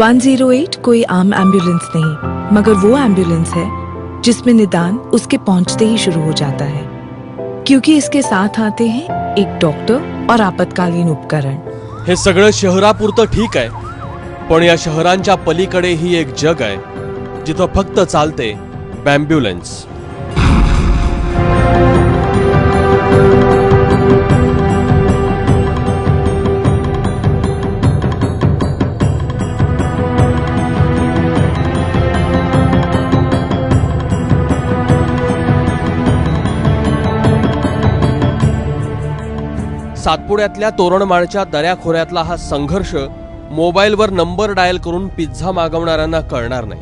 108 कोई आम एंबुलेंस नहीं, मगर वो एंबुलेंस है जिसमें निदान उसके पहुँचते ही शुरू हो जाता है। क्योंकि इसके साथ आते हैं एक डॉक्टर और आपातकालीन उपकरण। हे सगळं शहरापुरतं ठीक आहे, पण या शहरांच्या पलीकडेही एक जग आहे, जिथं फक्त चालते बॅम्ब्युलन्स सातपुड्यातल्या तोरणमाळच्या दऱ्याखोऱ्यातला हा संघर्ष मोबाईलवर नंबर डायल करून पिझ्झा मागवणाऱ्यांना कळणार नाही.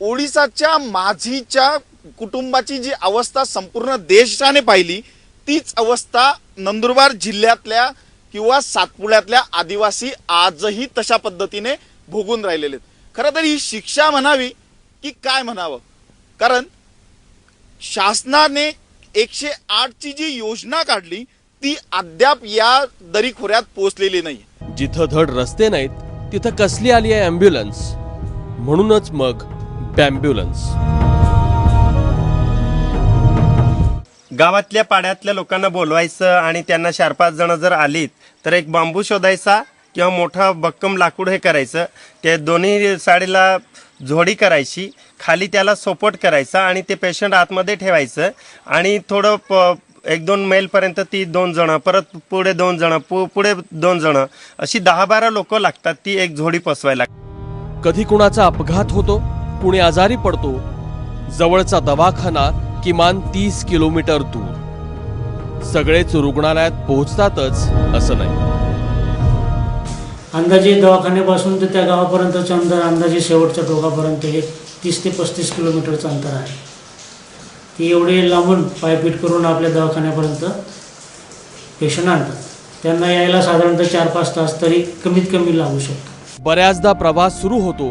ओडिसाच्या माझीच्या कुटुंबाची जी अवस्था संपूर्ण देशाने पाहिली तीच अवस्था नंदुरबार जिल्ह्यातल्या किंवा सातपुड्यातल्या आदिवासी आजही तशा पद्धतीने भोगून राहिलेले आहेत. खरं तर ही शिक्षा म्हणावी की काय म्हणावं? कारण शासनाने एकशे आठची जी योजना काढली ती अद्याप या दरीखोऱ्यात पोहोचलेली नाही जिथं धड रस्ते नाहीत तिथं कसली आली आहे अँब्युलन्स म्हणूनच मग बॅम्ब्युलन्स गावातल्या पाड्यातल्या लोकांना बोलवायचं आणि त्यांना चार पाच जण जर आलीत तर एक बांबू शोधायचा किंवा मोठा भक्कम लाकूड हे करायचं. ते दोन्ही साडीला झोडी करायची खाली त्याला सपोर्ट करायचा आणि ते पेशंट आतमध्ये ठेवायचं आणि थोडं प एक दोन मैलपर्यंत ती दोन जणं परत पुढे दोन जणं पु पुढे दोन जणं अशी दहा बारा लोक लागतात ती एक झोडी पसवायला. कधी कुणाचा अपघात होतो कुणी आजारी पडतो जवळचा दवाखाना किमान तीस किलोमीटर दूर. सगळेच रुग्णालयात पोहोचतातच असं नाही. अंदाजे दवाखान्यापासून तर त्या गावापर्यंतचं अंतर अंदाजे शेवटच्या टोकापर्यंत हे तीस ते पस्तीस किलोमीटरचं अंतर आहे. ती एवढे लांबून पायपीट करून आपल्या दवाखान्यापर्यंत पेशंट आणतात. त्यांना यायला साधारणतः चार पाच तास तरी कमीत कमी लागू शकतो. बऱ्याचदा प्रवास सुरू होतो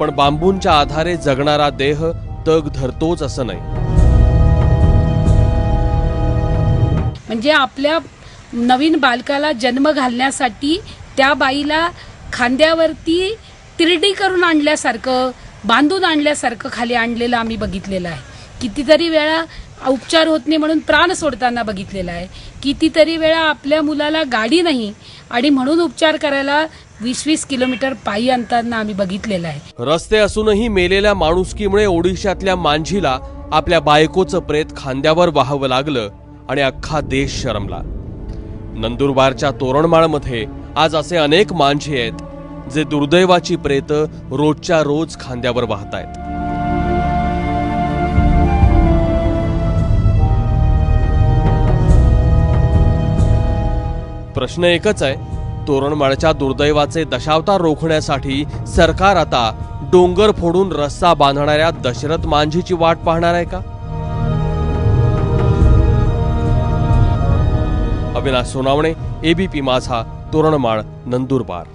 पण बांबूंच्या आधारे जगणारा देह तग धरतोच असं नाही. म्हणजे आपल्या नवीन बालकाला जन्म घालण्यासाठी त्या बाईला खांद्यावरती तिरडी करून आणल्यासारखं बांधून आणल्यासारखं खाली आणलेलं आम्ही बघितलेलं आहे. कितीतरी वेळा उपचार होत नाही म्हणून प्राण सोडताना बघितलेलं आहे. कितीतरी वेळा आपल्या मुलाला गाडी नाही आणि म्हणून उपचार करायला वीस वीस किलोमीटर पायी आणताना आम्ही बघितलेलं आहे. रस्ते असूनही मेलेल्या माणुसकीमुळे ओडिशातल्या मांझीला आपल्या बायकोचं प्रेत खांद्यावर वाहावं लागलं आणि अख्खा देश शरमला. नंदुरबारच्या तोरणमाळमध्ये आज असे अनेक मांझे आहेत जे दुर्दैवाची प्रेत रोजच्या रोज खांद्यावर वाहतायत. प्रश्न एकच आहे तोरणमाळच्या दुर्दैवाचे दशावतार रोखण्यासाठी सरकार आता डोंगर फोडून रस्ता बांधणाऱ्या दशरथ मांझीची वाट पाहणार आहे का? अविनाश सोनावणे एबीपी माझा तोरणमाळ नंदुरबार